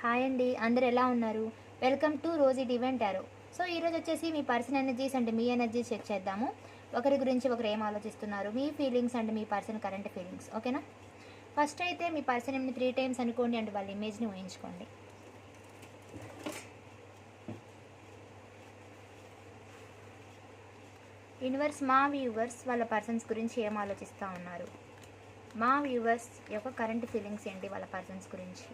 Hi అండి అందరు ఎలా ఉన్నారు? వెల్కమ్ టు రోజీ డివెంట్ టారో. సో ఈరోజు వచ్చేసి మీ పర్సన్ ఎనర్జీస్ అండ్ మీ ఎనర్జీస్ చెక్ చేద్దాము. ఒకరి గురించి ఒకరు ఏం ఆలోచిస్తున్నారు? మీ ఫీలింగ్స్ అండ్ మీ పర్సన్ కరెంట్ ఫీలింగ్స్ ఓకేనా? ఫస్ట్ అయితే మీ పర్సన్ ఏమి త్రీ టైమ్స్ అనుకోండి అండ్ వాళ్ళ ఇమేజ్ని ఊహించుకోండి. యూనివర్స్ మా వ్యూవర్స్ వాళ్ళ పర్సన్స్ గురించి ఏం ఆలోచిస్తూ ఉన్నారు? మా వ్యూవర్స్ యొక్క కరెంట్ ఫీలింగ్స్ ఏంటి వాళ్ళ పర్సన్స్ గురించి?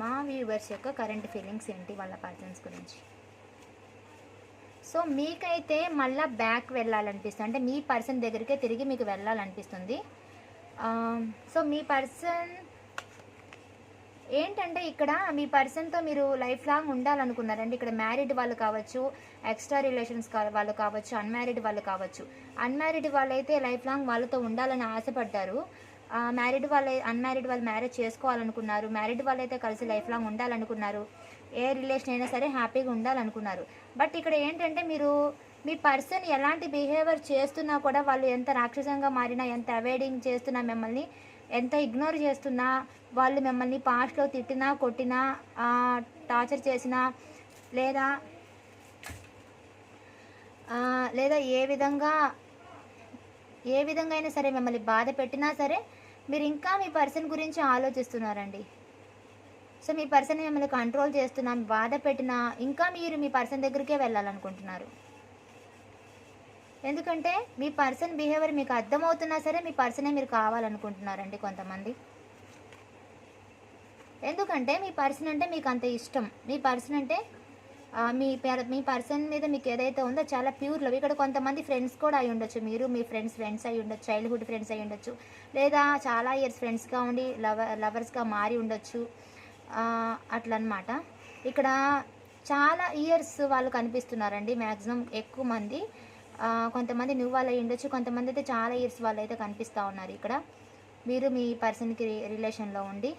మా వ్యూవర్స్ యొక్క కరెంట్ ఫీలింగ్స్ ఏంటి వాళ్ళ పర్సన్స్ గురించి? సో మీకైతే మళ్ళీ బ్యాక్ వెళ్ళాలనిపిస్తుంది. అంటే మీ పర్సన్ దగ్గరికే తిరిగి మీకు వెళ్ళాలనిపిస్తుంది. సో మీ పర్సన్ ఏంటంటే ఇక్కడ మీ పర్సన్తో మీరు లైఫ్ లాంగ్ ఉండాలనుకున్నారండి. ఇక్కడ మ్యారీడ్ వాళ్ళు కావచ్చు ఎక్స్ట్రా రిలేషన్స్ వాళ్ళు కావచ్చు అన్మ్యారీడ్ వాళ్ళు కావచ్చు. అన్మ్యారీడ్ వాళ్ళైతే లైఫ్ లాంగ్ వాళ్ళతో ఉండాలని ఆశపడ్డారు. మ్యారీడ్ వాళ్ళు అన్మ్యారీడ్ వాళ్ళు మ్యారేజ్ చేసుకోవాలనుకున్నారు. మ్యారీడ్ వాళ్ళైతే కలిసి లైఫ్ లాంగ్ ఉండాలనుకున్నారు. ఏ రిలేషన్ అయినా సరే హ్యాపీగా ఉండాలనుకున్నారు. బట్ ఇక్కడ ఏంటంటే మీరు మీ పర్సన్ ఎలాంటి బిహేవియర్ చేస్తున్నా కూడా వాళ్ళు ఎంత రాక్షసంగా మారినా ఎంత అవాయిడింగ్ చేస్తున్నా మిమ్మల్ని ఎంత ఇగ్నోర్ చేస్తున్నా వాళ్ళు మిమ్మల్ని పాస్ట్లో తిట్టినా కొట్టినా టార్చర్ చేసినా లేదా లేదా ఏ విధంగా ఏ విధంగా అయినా సరే మిమ్మల్ని బాధ పెట్టినా సరే మీరు ఇంకా మీ పర్సన్ గురించి ఆలోచిస్తున్నారండి. సో మీ పర్సన్ మిమ్మల్ని కంట్రోల్ చేస్తున్నా బాధ పెట్టినా ఇంకా మీరు మీ పర్సన్ దగ్గరికే వెళ్ళాలనుకుంటున్నారు. ఎందుకంటే మీ పర్సన్ బిహేవియర్ మీకు అర్థమవుతున్నా సరే మీ పర్సనే మీరు కావాలనుకుంటున్నారండి కొంతమంది. ఎందుకంటే మీ పర్సన్ అంటే మీకు అంత ఇష్టం. మీ పర్సన్ అంటే మీ మీ పర్సన్ మీద మీకు ఏదైతే ఉందో చాలా ప్యూర్ లవ్ ఇక్కడ కొంతమంది ఫ్రెండ్స్ కూడా అయి ఉండొచ్చు. మీరు మీ ఫ్రెండ్స్ ఫ్రెండ్స్ అయి ఉండొచ్చు చైల్డ్హుడ్ ఫ్రెండ్స్ అయి ఉండొచ్చు. లేదా చాలా ఇయర్స్ ఫ్రెండ్స్గా ఉండి లవ లవర్స్గా మారి ఉండొచ్చు. అట్లనమాట ఇక్కడ చాలా ఇయర్స్ వాళ్ళు కనిపిస్తున్నారండి మ్యాక్సిమం ఎక్కువ మంది. కొంతమంది నువ్వు వాళ్ళు అయి ఉండొచ్చు. కొంతమంది అయితే చాలా ఇయర్స్ వాళ్ళు అయితే కనిపిస్తూ ఉన్నారు ఇక్కడ. మీరు మీ పర్సన్కి రిలేషన్లో ఉండి.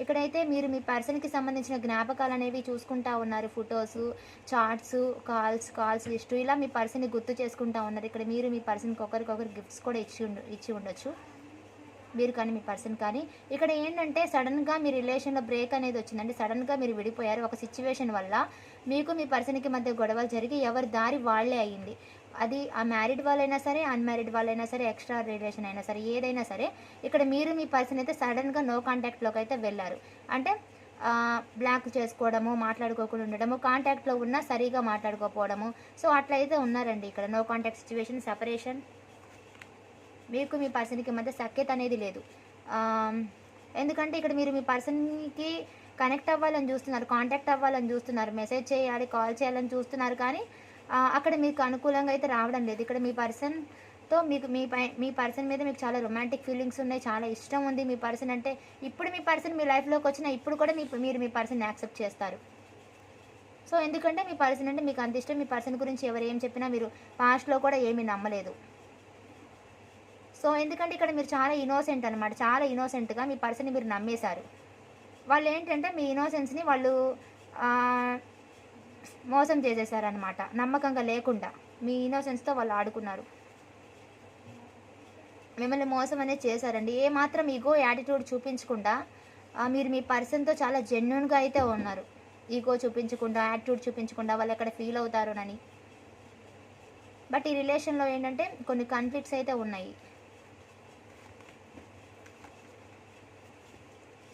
ఇక్కడైతే మీరు మీ పర్సన్కి సంబంధించిన జ్ఞాపకాలు అనేవి చూసుకుంటా ఉన్నారు. Photos charts calls calls list ఇలా మీ పర్సన్ని గుర్తు చేసుకుంటా ఉన్నారు. ఇక్కడ మీరు మీ పర్సన్కి ఒకరికొకరు గిఫ్ట్స్ కూడా ఇచ్చి ఇచ్చి ఉండొచ్చు. మీరు కానీ మీ పర్సన్ కానీ. ఇక్కడ ఏంటంటే సడన్గా మీ రిలేషన్లో బ్రేక్ అనేది వచ్చిందండి. సడన్గా మీరు విడిపోయారు. ఒక సిచ్యువేషన్ వల్ల మీకు మీ పర్సన్కి మధ్య గొడవలు జరిగి ఎవరి దారి వాళ్ళే అయ్యింది. అది ఆ మ్యారీడ్ వాళ్ళైనా సరే అన్మ్యారీడ్ వాళ్ళైనా సరే ఎక్స్ట్రా రిలేషన్ అయినా సరే ఏదైనా సరే ఇక్కడ మీరు మీ పర్సన్ అయితే సడన్గా నో కాంటాక్ట్లోకి అయితే వెళ్ళారు. అంటే బ్లాక్ చేసుకోవడము మాట్లాడుకోకుండా ఉండడము కాంటాక్ట్లో ఉన్నా సరిగా మాట్లాడుకోకపోవడము. సో అట్లయితే ఉన్నారండి ఇక్కడ నో కాంటాక్ట్ సిచ్యువేషన్ సపరేషన్ మీకు మీ పర్సన్కి మధ్య సఖ్యత అనేది లేదు. ఎందుకంటే ఇక్కడ మీరు మీ పర్సన్కి కనెక్ట్ అవ్వాలని చూస్తున్నారు కాంటాక్ట్ అవ్వాలని చూస్తున్నారు మెసేజ్ చేయాలి కాల్ చేయాలని చూస్తున్నారు కానీ అక్కడ మీకు అనుకూలంగా అయితే రావడం లేదు. ఇక్కడ మీ పర్సన్తో మీకు మీ పై మీ పర్సన్ మీద మీకు చాలా రొమాంటిక్ ఫీలింగ్స్ ఉన్నాయి. చాలా ఇష్టం ఉంది మీ పర్సన్ అంటే ఇప్పుడు మీ పర్సన్ మీ లైఫ్లోకి వచ్చిన ఇప్పుడు కూడా మీ మీరు మీ పర్సన్ యాక్సెప్ట్ చేస్తారు. సో ఎందుకంటే మీ పర్సన్ అంటే మీకు అంత ఇష్టం. మీ పర్సన్ గురించి ఎవరు ఏం చెప్పినా మీరు పాస్ట్లో కూడా ఏమీ నమ్మలేదు. సో ఎందుకంటే ఇక్కడ మీరు చాలా ఇన్నోసెంట్ అనమాట చాలా ఇన్నోసెంట్గా మీ పర్సన్ని మీరు నమ్మేశారు. వాళ్ళు ఏంటంటే మీ ఇన్నోసెన్స్ని వాళ్ళు మోసం చేసేసారనమాట నమ్మకంగా లేకుండా మీ ఇన్నోసెన్స్తో వాళ్ళు ఆడుకున్నారు. మిమ్మల్ని మోసం అనేది చేశారండి. ఏ మాత్రం ఈగో యాటిట్యూడ్ చూపించకుండా మీరు మీ పర్సన్తో చాలా జెన్యున్గా అయితే ఉన్నారు. ఈగో చూపించకుండా యాటిట్యూడ్ చూపించకుండా వాళ్ళు ఎక్కడ ఫీల్ అవుతారోనని. బట్ ఈ రిలేషన్లో ఏంటంటే కొన్ని కాన్ఫ్లిక్ట్స్ అయితే ఉన్నాయి.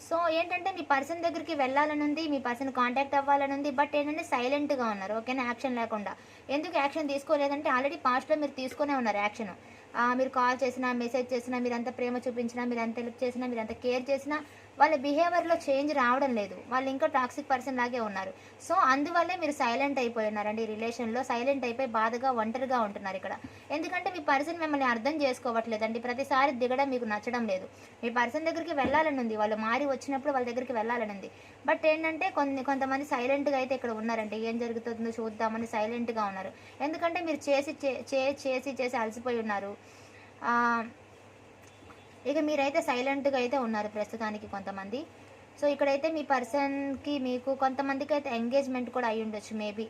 సో ఏంటంటే మీ పర్సన్ దగ్గరికి వెళ్ళాలని ఉంది మీ పర్సన్ కాంటాక్ట్ అవ్వాలని ఉంది బట్ ఏంటంటే సైలెంట్గా ఉన్నారు ఓకేనా? యాక్షన్ లేకుండా. ఎందుకు యాక్షన్ తీసుకోలేదంటే ఆల్రెడీ పాస్ట్లో మీరు తీసుకునే ఉన్నారు యాక్షన్. మీరు కాల్ చేసినా మెసేజ్ చేసినా మీరు అంత ప్రేమ చూపించినా మీరు అంత హెల్ప్ చేసినా మీరు అంత కేర్ చేసినా వాళ్ళ బిహేవియర్లో చేంజ్ రావడం లేదు. వాళ్ళు ఇంకా టాక్సిక్ పర్సన్ లాగే ఉన్నారు. సో అందువల్లే మీరు సైలెంట్ అయిపోయి ఉన్నారండి ఈ రిలేషన్లో. సైలెంట్ అయిపోయి బాధగా ఒంటరిగా ఉంటున్నారు ఇక్కడ. ఎందుకంటే మీ పర్సన్ మిమ్మల్ని అర్థం చేసుకోవట్లేదండి. ప్రతిసారి దిగడం మీకు నచ్చడం లేదు. మీ పర్సన్ దగ్గరికి వెళ్ళాలని ఉంది. వాళ్ళు మారి వచ్చినప్పుడు వాళ్ళ దగ్గరికి వెళ్ళాలని ఉంది. బట్ ఏంటంటే కొన్ని కొంతమంది సైలెంట్గా అయితే ఇక్కడ ఉన్నారండి. ఏం జరుగుతుందో చూద్దామని సైలెంట్గా ఉన్నారు. ఎందుకంటే మీరు చేసి చే- చే- చేసి చేసి అలసిపోయి ఉన్నారు. ఇక మీరైతే సైలెంట్గా అయితే ఉన్నారు ప్రస్తుతానికి కొంతమంది. సో ఇక్కడైతే మీ పర్సన్కి మీకు కొంతమందికి అయితే ఎంగేజ్మెంట్ కూడా అయి ఉండొచ్చు మేబీ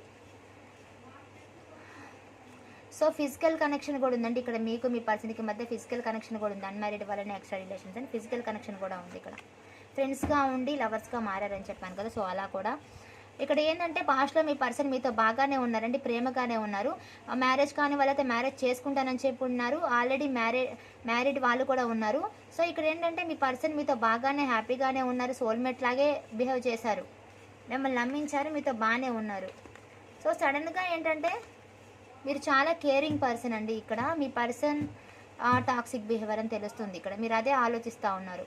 సో ఫిజికల్ కనెక్షన్ కూడా ఉందండి. ఇక్కడ మీకు మీ పర్సన్కి మధ్య ఫిజికల్ కనెక్షన్ కూడా ఉంది. అన్మ్యారీడ్ వాళ్ళని ఎక్స్ట్రా రిలేషన్స్ అని ఫిజికల్ కనెక్షన్ కూడా ఉంది ఇక్కడ. ఫ్రెండ్స్గా ఉండి లవర్స్గా మారారని చెప్పాను కదా. సో అలా కూడా ఇక్కడ ఏంటంటే పాస్ట్లో మీ పర్సన్ మీతో బాగానే ఉన్నారండి ప్రేమగానే ఉన్నారు. మ్యారేజ్ కాని వాళ్ళైతే మ్యారేజ్ చేసుకుంటానని చెప్పి ఉన్నారు. ఆల్రెడీ మ్యారే మ్యారీడ్ వాళ్ళు కూడా ఉన్నారు. సో ఇక్కడ ఏంటంటే మీ పర్సన్ మీతో బాగానే హ్యాపీగానే ఉన్నారు. సోల్మేట్ లాగే బిహేవ్ చేశారు. మిమ్మల్ని నమ్మించారు మీతో బాగానే ఉన్నారు. సో సడన్గా ఏంటంటే మీరు చాలా కేరింగ్ పర్సన్ అండి ఇక్కడ. మీ పర్సన్ టాక్సిక్ బిహేవియర్ అని తెలుస్తుంది ఇక్కడ. మీరు అదే ఆలోచిస్తూ ఉన్నారు.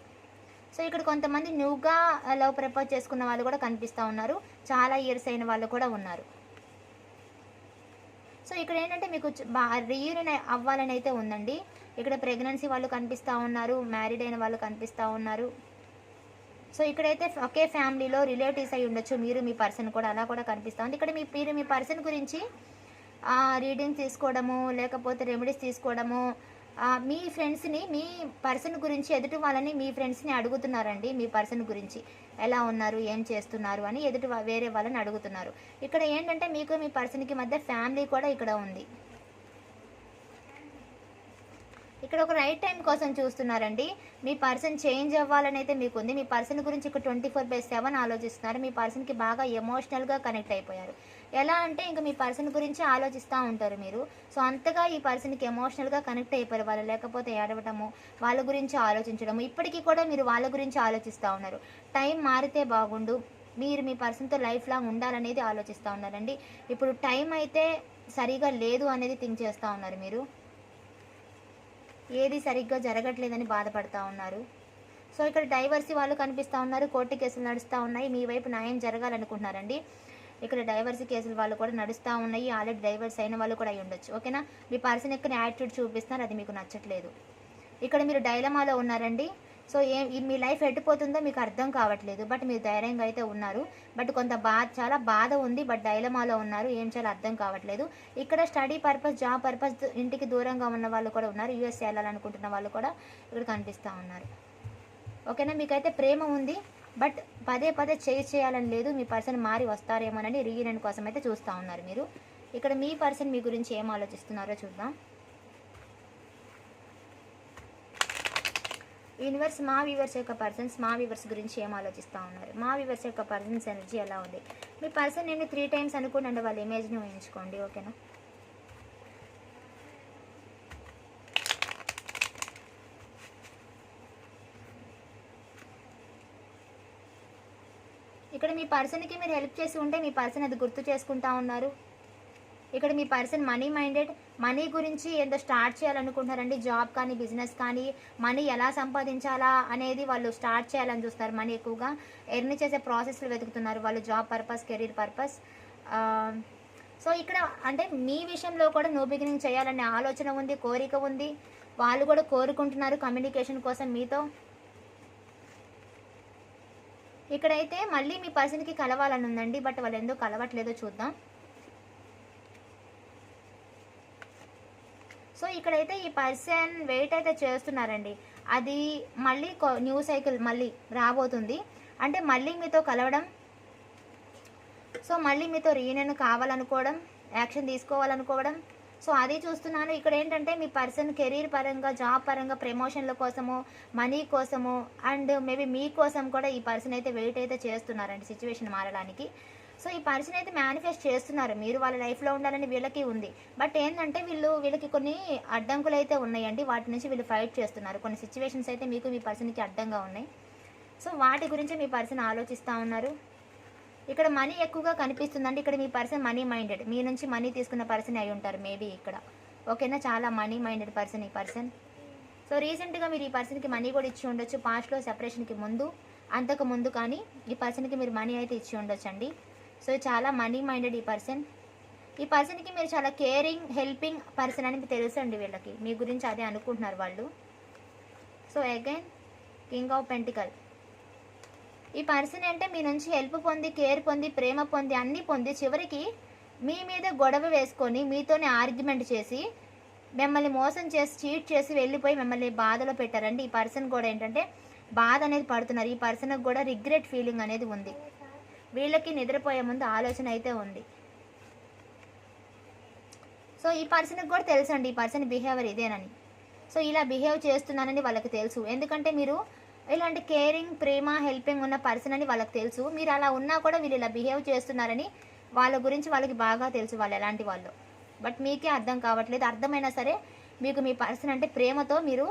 సో ఇక్కడ కొంతమంది న్యూగా లవ్ ప్రపోజ్ చేసుకున్న వాళ్ళు కూడా కనిపిస్తూ ఉన్నారు. చాలా ఇయర్స్ అయిన వాళ్ళు కూడా ఉన్నారు. సో ఇక్కడ ఏంటంటే మీకు రీయూనియన్ అవ్వాలని అయితే ఉందండి. ఇక్కడ ప్రెగ్నెన్సీ వాళ్ళు కనిపిస్తూ ఉన్నారు మ్యారీడ్ అయిన వాళ్ళు కనిపిస్తూ ఉన్నారు. సో ఇక్కడైతే ఒకే ఫ్యామిలీలో రిలేటివ్స్ అయి ఉండొచ్చు మీరు మీ పర్సన్ కూడా అలా కూడా కనిపిస్తూ ఉంది. ఇక్కడ మీ మీరు మీ పర్సన్ గురించి రీడింగ్ తీసుకోవడము లేకపోతే రెమెడీస్ తీసుకోవడము మీ ఫ్రెండ్స్ని మీ పర్సన్ గురించి ఎదుటి వాళ్ళని మీ ఫ్రెండ్స్ని అడుగుతున్నారండి మీ పర్సన్ గురించి. ఎలా ఉన్నారు ఏం చేస్తున్నారు అని ఎదుటి వేరే వాళ్ళని అడుగుతున్నారు. ఇక్కడ ఏంటంటే మీకు మీ పర్సన్కి మధ్య ఫ్యామిలీ కూడా ఇక్కడ ఉంది. ఇక్కడ ఒక రైట్ టైం కోసం చూస్తున్నారండి. మీ పర్సన్ చేంజ్ అవ్వాలని అయితే మీకు ఉంది. మీ పర్సన్ గురించి ఇక్కడ ట్వంటీ ఫోర్ బై సెవెన్ ఆలోచిస్తున్నారు. మీ పర్సన్కి బాగా ఎమోషనల్గా కనెక్ట్ అయిపోయారు. ఎలా అంటే ఇంకా మీ పర్సన్ గురించి ఆలోచిస్తూ ఉంటారు మీరు. సో అంతగా ఈ పర్సన్కి ఎమోషనల్గా కనెక్ట్ అయిపోయారు వాళ్ళు. లేకపోతే ఏడవటము వాళ్ళ గురించి ఆలోచించడము. ఇప్పటికీ కూడా మీరు వాళ్ళ గురించి ఆలోచిస్తూ ఉన్నారు. టైం మారితే బాగుండు. మీరు మీ పర్సన్తో లైఫ్ లాంగ్ ఉండాలనేది ఆలోచిస్తూ ఉన్నారండి. ఇప్పుడు టైం అయితే సరిగా లేదు అనేది థింక్ చేస్తూ ఉన్నారు మీరు. ఏది సరిగ్గా జరగట్లేదని బాధపడతా ఉన్నారు. సో ఇక్కడ డైవర్సీ వాళ్ళు కనిపిస్తూ ఉన్నారు. కోర్టు కేసులు నడుస్తూ ఉన్నాయి. మీ వైపు న్యాయం జరగాలనుకుంటున్నారండి. ఇక్కడ డైవర్సీ కేసులు వాళ్ళు కూడా నడుస్తూ ఉన్నాయి. ఆల్రెడీ డైవర్స్ అయిన వాళ్ళు కూడా అయి ఉండొచ్చు. ఓకేనా మీ పర్సన్ ఎక్కడ యాటిట్యూడ్ చూపిస్తున్నారు. అది మీకు నచ్చట్లేదు. ఇక్కడ మీరు డైలమాలో ఉన్నారండి. సో ఏ మీ లైఫ్ ఎట్టిపోతుందో మీకు అర్థం కావట్లేదు. బట్ మీరు ధైర్యంగా అయితే ఉన్నారు. బట్ కొంత బాధ చాలా బాధ ఉంది. బట్ డైలమాలో ఉన్నారు. ఏం చాలా అర్థం కావట్లేదు. ఇక్కడ స్టడీ పర్పస్ జాబ్ పర్పస్ ఇంటికి దూరంగా ఉన్న వాళ్ళు కూడా ఉన్నారు. యూఎస్ వెళ్ళాలనుకుంటున్న వాళ్ళు కూడా ఇక్కడ కనిపిస్తూ ఉన్నారు. ఓకేనా మీకైతే ప్రేమ ఉంది. బట్ పదే పదే చేయి చేయాలని లేదు మీ పర్సన్ మారి వస్తారేమోనని రీయూనియన్ కోసం అయితే చూస్తూ ఉన్నారు మీరు. ఇక్కడ మీ పర్సన్ మీ గురించి ఏం ఆలోచిస్తున్నారో చూద్దాం. యూనివర్స్ మా వ్యూవర్స్ యొక్క పర్సన్స్ మా వ్యూవర్స్ గురించి ఏం ఆలోచిస్తూ ఉన్నారు? మా వ్యూవర్స్ యొక్క పర్సన్స్ ఎనర్జీ ఎలా ఉంది? మీ పర్సన్ నేను త్రీ టైమ్స్ అనుకోండి వాళ్ళ ఇమేజ్ని ఊహించుకోండి ఓకేనా ఇక్కడ మీ పర్సన్కి మీరు హెల్ప్ చేసి ఉంటే మీ పర్సన్ అది గుర్తు చేసుకుంటా ఉన్నారు. ఇక్కడ మీ పర్సన్ మనీ మైండెడ్ మనీ గురించి ఎంత స్టార్ట్ చేయాలనుకుంటున్నారండి? జాబ్ కానీ బిజినెస్ కానీ మనీ ఎలా సంపాదించాలా అనేది వాళ్ళు స్టార్ట్ చేయాలని చూస్తారు మనీ ఎక్కువగా. ఎర్న్ చేసే ప్రాసెస్లు వెతుకుతున్నారు వాళ్ళు job purpose career purpose. So ఇక్కడ అంటే మీ విషయంలో కూడా నో బిగినింగ్ చేయాలనే ఆలోచన ఉంది కోరిక ఉంది. వాళ్ళు కూడా కోరుకుంటున్నారు కమ్యూనికేషన్ కోసం మీతో. ఇక్కడైతే మళ్ళీ మీ పర్సన్కి కలవాలని ఉందండి బట్ వాళ్ళు ఎందుకు కలవట్లేదో చూద్దాం. సో ఇక్కడైతే ఈ పర్సన్ వెయిట్ అయితే చేస్తున్నారండి. అది మళ్ళీ న్యూ సైకిల్ మళ్ళీ రాబోతుంది. అంటే మళ్ళీ మీతో కలవడం సో మళ్ళీ మీతో రీయూనియన్ కావాలనుకోవడం యాక్షన్ తీసుకోవాలనుకోవడం సో అది చూస్తున్నాను. ఇక్కడ ఏంటంటే మీ పర్సన్ కెరీర్ పరంగా జాబ్ పరంగా ప్రమోషన్ల కోసము మనీ కోసము అండ్ మేబీ మీ కోసం కూడా ఈ పర్సన్ అయితే వెయిట్ అయితే చేస్తున్నారండి సిచ్యువేషన్ మారడానికి. సో ఈ పర్సన్ అయితే మేనిఫెస్ట్ చేస్తున్నారు. మీరు వాళ్ళ లైఫ్లో ఉండాలని వీళ్ళకి ఉంది. బట్ ఏంటంటే వీళ్ళు వీళ్ళకి కొన్ని అడ్డంకులు అయితే ఉన్నాయండి. వాటి నుంచి వీళ్ళు ఫైట్ చేస్తున్నారు. కొన్ని సిచ్యువేషన్స్ అయితే మీకు మీ పర్సన్కి అడ్డంగా ఉన్నాయి. సో వాటి గురించి మీ పర్సన్ ఆలోచిస్తూ ఉన్నారు. ఇక్కడ మనీ ఎక్కువగా కనిపిస్తుందండి. ఇక్కడ మీ పర్సన్ మనీ మైండెడ్. మీ నుంచి మనీ తీసుకున్న పర్సన్ అయి ఉంటారు మేబీ ఇక్కడ. ఓకేనా? చాలా మనీ మైండెడ్ పర్సన్ ఈ పర్సన్. సో రీసెంట్గా మీరు ఈ పర్సన్కి మనీ కూడా ఇచ్చి ఉండొచ్చు. పాస్ట్లో సెపరేషన్కి ముందు అంతకు ముందు కానీ ఈ పర్సన్కి మీరు మనీ అయితే ఇచ్చి ఉండొచ్చు అండి సో చాలా మనీ మైండెడ్ ఈ పర్సన్. ఈ పర్సన్కి మీరు చాలా కేరింగ్ హెల్పింగ్ పర్సన్ అని తెలుసు అండి వీళ్ళకి. మీ గురించి అదే అనుకుంటున్నారు వాళ్ళు. So again king of pentacle. ఈ పర్సన్ అంటే మీ నుంచి హెల్ప్ పొంది కేర్ పొంది ప్రేమ పొంది అన్నీ పొంది చివరికి మీ మీద గొడవ వేసుకొని మీతోనే ఆర్గ్యుమెంట్ చేసి మిమ్మల్ని మోసం చేసి చీట్ చేసి వెళ్ళిపోయి మిమ్మల్ని బాధలో పెట్టారండి. ఈ పర్సన్ కూడా ఏంటంటే బాధ అనేది పడుతున్నారు. ఈ పర్సన్కి కూడా రిగ్రెట్ ఫీలింగ్ అనేది ఉంది. వీళ్ళకి నిద్రపోయే ముందు ఆలోచన అయితే ఉంది. సో ఈ పర్సన్కి కూడా తెలుసండి. ఈ పర్సన్ బిహేవియర్ ఇదేనని. సో ఇలా బిహేవ్ చేస్తున్నానని వాళ్ళకి తెలుసు. ఎందుకంటే మీరు ఇలాంటి కేరింగ్ ప్రేమ హెల్పింగ్ ఉన్న పర్సన్ అని వాళ్ళకి తెలుసు. మీరు అలా ఉన్నా కూడా వీళ్ళు ఇలా బిహేవ్ చేస్తున్నారని వాళ్ళ గురించి వాళ్ళకి బాగా తెలుసు వాళ్ళు ఎలాంటి వాళ్ళు. బట్ మీకే అర్థం కావట్లేదు. అర్థమైనా సరే మీకు మీ పర్సన్ అంటే ప్రేమతో మీరు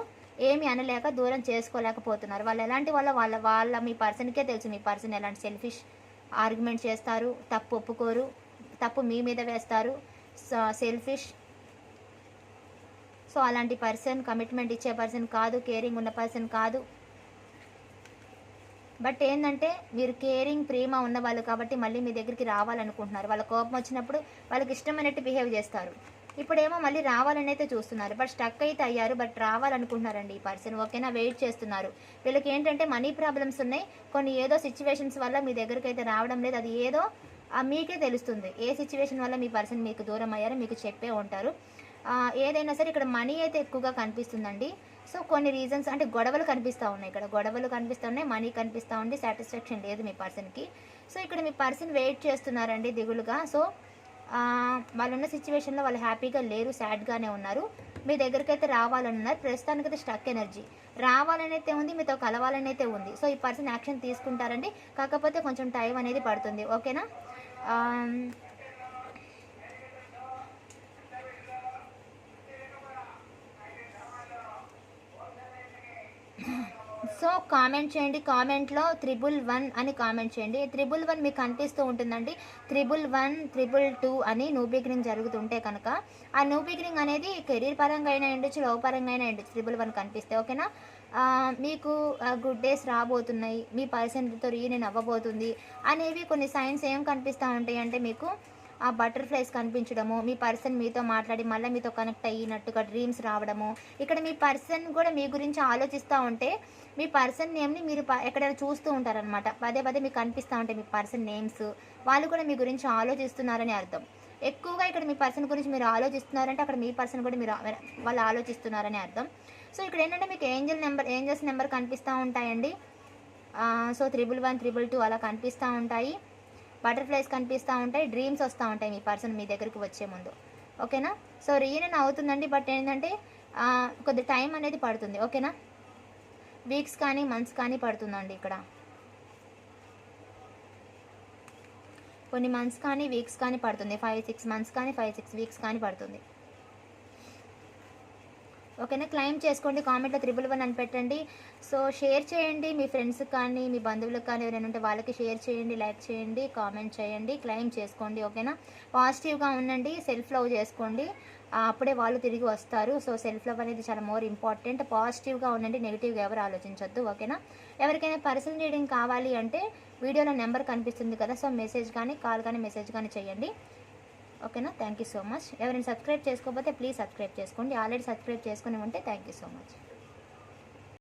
ఏమి అనలేక దూరం చేసుకోలేకపోతున్నారు. వాళ్ళు ఎలాంటి వాళ్ళ వాళ్ళ వాళ్ళ మీ పర్సన్కే తెలుసు. మీ పర్సన్ ఎలాంటి సెల్ఫిష్ ఆర్గ్యుమెంట్ చేస్తారు తప్పు ఒప్పుకోరు తప్పు మీ మీద వేస్తారు సెల్ఫిష్. సో అలాంటి పర్సన్ కమిట్మెంట్ ఇచ్చే పర్సన్ కాదు కేరింగ్ ఉన్న పర్సన్ కాదు. బట్ ఏంటంటే మీరు కేరింగ్ ప్రేమ ఉన్న వాళ్ళు కాబట్టి మళ్ళీ మీ దగ్గరికి రావాలనుకుంటున్నారు. వాళ్ళ కోపం వచ్చినప్పుడు వాళ్ళకి ఇష్టమైనట్టు బిహేవ్ చేస్తారు. ఇప్పుడేమో మళ్ళీ రావాలని అయితే చూస్తున్నారు. బట్ స్టక్ అయితే అయ్యారు. బట్ రావాలనుకుంటున్నారండి ఈ పర్సన్. ఓకేనా? వెయిట్ చేస్తున్నారు. వీళ్ళకి ఏంటంటే మనీ ప్రాబ్లమ్స్ ఉన్నాయి. కొన్ని ఏదో సిచ్యువేషన్స్ వల్ల మీ దగ్గరికి అయితే రావడం లేదు. అది ఏదో మీకే తెలుస్తుంది. ఏ సిచ్యువేషన్ వల్ల మీ పర్సన్ మీకు దూరం అయ్యారో మీకు చెప్పే ఉంటారు. ఏదైనా సరే ఇక్కడ మనీ అయితే ఎక్కువగా కనిపిస్తుందండి. సో కొన్ని రీజన్స్ అంటే గొడవలు కనిపిస్తూ ఉన్నాయి ఇక్కడ. గొడవలు కనిపిస్తూ ఉన్నాయి మనీ కనిపిస్తూ ఉంది సాటిస్ఫాక్షన్ లేదు మీ పర్సన్కి సో ఇక్కడ మీ పర్సన్ వెయిట్ చేస్తున్నారండి దిగులుగా. సో వాళ్ళున్న వాళ్ళు ఉన్న సిచ్యువేషన్లో వాళ్ళు హ్యాపీగా లేరు సాడ్గానే ఉన్నారు. మీ దగ్గరికి అయితే రావాలని ఉన్నారు ప్రస్తుతానికి అయితే స్టక్ ఎనర్జీ రావాలని అయితే ఉంది మీతో కలవాలని అయితే ఉంది. సో ఈ పర్సన్ యాక్షన్ తీసుకుంటారండి. కాకపోతే కొంచెం టైం అనేది పడుతుంది. ఓకేనా సో కామెంట్ చేయండి. కామెంట్లో త్రిబుల్ వన్ అని కామెంట్ చేయండి. త్రిబుల్ వన్ మీకు కనిపిస్తూ ఉంటుందండి. త్రిబుల్ వన్ త్రిబుల్ టూ అని న్యూ బిగినింగ్ జరుగుతుంటే కనుక ఆ న్యూ బిగినింగ్ అనేది కెరీర్ పరంగా అయినా ఉండొచ్చు లవ్ పరంగా అయినా ఉండొచ్చు త్రిబుల్ వన్ కనిపిస్తే ఓకేనా? మీకు గుడ్ డేస్ రాబోతున్నాయి. మీ పర్సన్తో రీయూనియన్ అవ్వబోతుంది అనేవి కొన్ని సైన్స్ ఏం కనిపిస్తూ ఉంటాయి అంటే మీకు ఆ బటర్ఫ్లైస్ కనిపించడము మీ పర్సన్ మీతో మాట్లాడి మళ్ళీ మీతో కనెక్ట్ అయినట్టుగా డ్రీమ్స్ రావడము. ఇక్కడ మీ పర్సన్ కూడా మీ గురించి ఆలోచిస్తూ ఉంటే మీ పర్సన్ నేమ్ని మీరు ఎక్కడైనా చూస్తూ ఉంటారనమాట పదే పదే మీకు కనిపిస్తూ ఉంటాయి మీ పర్సన్ నేమ్స్. వాళ్ళు కూడా మీ గురించి ఆలోచిస్తున్నారని అర్థం. ఎక్కువగా ఇక్కడ మీ పర్సన్ గురించి మీరు ఆలోచిస్తున్నారంటే అక్కడ మీ పర్సన్ కూడా మీరు వాళ్ళు ఆలోచిస్తున్నారని అర్థం. సో ఇక్కడ ఏంటంటే మీకు ఏంజల్ నెంబర్ ఏంజల్స్ నెంబర్ కనిపిస్తూ ఉంటాయండి. So triple one triple two అలా కనిపిస్తూ ఉంటాయి. బటర్ఫ్లైస్ కనిపిస్తూ ఉంటాయి డ్రీమ్స్ వస్తూ ఉంటాయి మీ పర్సన్ మీ దగ్గరికి వచ్చే ముందు. ఓకేనా? సో రీయూనియన్ అవుతుందండి బట్ ఏంటంటే కొద్ది టైం అనేది పడుతుంది. ఓకేనా? వీక్స్ కానీ మంత్స్ కానీ పడుతుందండి ఇక్కడ. కొన్ని మంత్స్ కానీ వీక్స్ కానీ పడుతుంది. ఫైవ్ సిక్స్ మంత్స్ కానీ ఫైవ్ సిక్స్ వీక్స్ కానీ పడుతుంది. ఓకేనా? క్లైమ్ చేసుకోండి కామెంట్లో త్రిబుల్ వన్ అని పెట్టండి. సో షేర్ చేయండి మీ ఫ్రెండ్స్కి కానీ మీ బంధువులకు కానీ ఎవరైనా ఉంటే వాళ్ళకి షేర్ చేయండి లైక్ చేయండి కామెంట్ చేయండి క్లైమ్ చేసుకోండి ఓకేనా? పాజిటివ్గా ఉండండి సెల్ఫ్ లవ్ చేసుకోండి. అప్పుడే వాళ్ళు తిరిగి వస్తారు. సో సెల్ఫ్ లవ్ అనేది చాలా మోర్ ఇంపార్టెంట్. పాజిటివ్గా ఉండండి నెగిటివ్గా ఎవరు ఆలోచించొద్దు ఓకేనా? ఎవరికైనా పర్సనల్ రీడింగ్ కావాలి అంటే వీడియోలో నెంబర్ కనిపిస్తుంది కదా సో మెసేజ్ కానీ కాల్ కానీ మెసేజ్ కానీ చేయండి. ఓకేనా? థ్యాంక్ యూ సో మచ్ ఎవరైనా సబ్స్క్రైబ్ చేసుకోకపోతే ప్లీజ్ సబ్స్క్రైబ్ చేసుకోండి. ఆల్రెడీ సబ్స్క్రైబ్ చేసుకుని ఉంటే థ్యాంక్ యూ సో మచ్